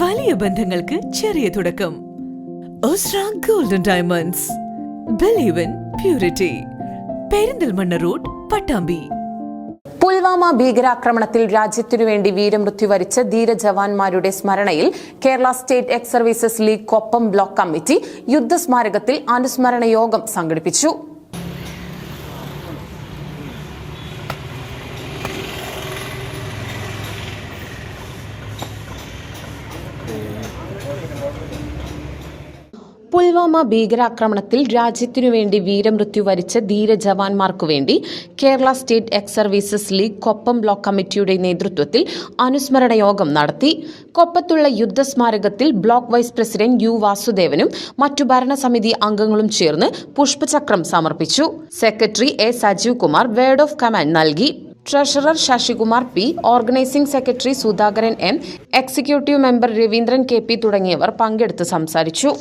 വലിയ ബന്ധങ്ങൾക്ക് ചെറിയ തുടക്കം. Golden diamonds believe in purity Perinthalmanna road Pattambi Pulwama ഭീകരാക്രമണത്തിൽ രാജ്യത്തിനു വേണ്ടി വീരമൃത്യു വരിച്ച ധീരജവാന്മാരുടെ സ്മരണയിൽ Kerala state ex services league Koppam block committee യുദ്ധസ്മാരകത്തിൽ അനുസ്മരണ യോഗം സംഘടിപ്പിച്ചു. പുൽവാമ ഭീകരാക്രമണത്തിൽ രാജ്യത്തിനു വേണ്ടി വീരമൃത്യു വരിച്ച ധീര ജവാന്മാർക്കു വേണ്ടി Kerala state ex services league Koppam block കമ്മിറ്റിയുടെ നേതൃത്വത്തിൽ അനുസ്മരണ യോഗം നടത്തി. കൊപ്പത്തുള്ള യുദ്ധസ്മാരകത്തിൽ ബ്ലോക്ക് വൈസ് പ്രസിഡന്റ് യു വാസുദേവനും മറ്റു ഭരണസമിതി അംഗങ്ങളും ചേർന്ന് പുഷ്പചക്രം സമർപ്പിച്ചു. Secretary A Sajeev Kumar word of command നൽകി. Treasurer Sasikumar P organising secretary Sudhakaran M executive member Raveendran K P തുടങ്ങിയവർ പങ്കെടുത്ത് സംസാരിച്ചു.